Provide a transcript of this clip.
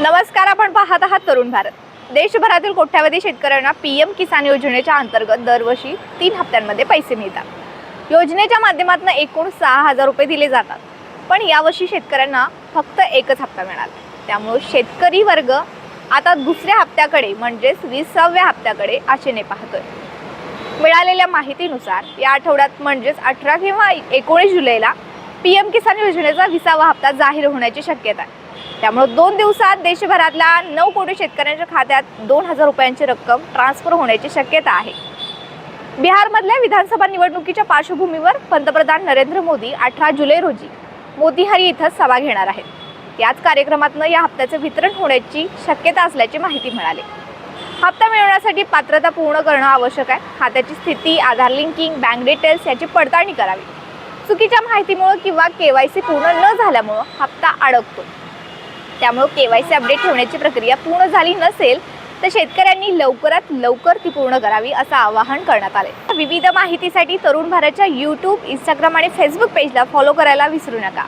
नमस्कार आपण पाहत आहात तरुण भारत. देशभरातील कोट्यावधी शेतकऱ्यांना पी एम किसान योजनेच्या अंतर्गत दरवर्षी तीन हप्त्यांमध्ये पैसे मिळतात. योजनेच्या माध्यमातून एकूण सहा हजार रुपये दिले जातात. पण यावर्षी शेतकऱ्यांना फक्त एकच हप्ता मिळाला. त्यामुळे शेतकरी वर्ग आता दुसऱ्या हप्त्याकडे म्हणजेच विसाव्या हप्त्याकडे आशेने पाहतोय. मिळालेल्या माहितीनुसार या आठवड्यात म्हणजेच अठरा किंवा एकोणीस जुलैला पी एम किसान योजनेचा विसावा हप्ता जाहीर होण्याची शक्यता आहे. त्यामुळे दोन दिवसात देशभरातल्या नऊ कोटी शेतकऱ्यांच्या खात्यात दोन हजार रुपयांची रक्कम ट्रान्सफर होण्याची शक्यता आहे. बिहारमधल्या विधानसभा निवडणुकीच्या पार्श्वभूमीवर पंतप्रधान नरेंद्र मोदी अठरा जुलै रोजी मोतीहारी इथं सभा घेणार आहेत. याच कार्यक्रमातनं या हप्त्याचं वितरण होण्याची शक्यता असल्याची माहिती मिळाली. हप्ता मिळवण्यासाठी पात्रता पूर्ण करणं आवश्यक आहे. खात्याची स्थिती आधार लिंकिंग बँक डिटेल्स याची पडताळणी करावी. चुकीच्या माहितीमुळं किंवा के वाय सी पूर्ण न झाल्यामुळं हप्ता अडकतो. त्यामुळं केवायसी अपडेट ठेवण्याची प्रक्रिया पूर्ण झाली नसेल तर शेतकऱ्यांनी लवकरात लवकर ती पूर्ण करावी असं आवाहन करण्यात आले विविध माहितीसाठी तरुण भारतच्या यूट्यूब इंस्टाग्राम आणि फेसबुक पेजला फॉलो करायला विसरू नका.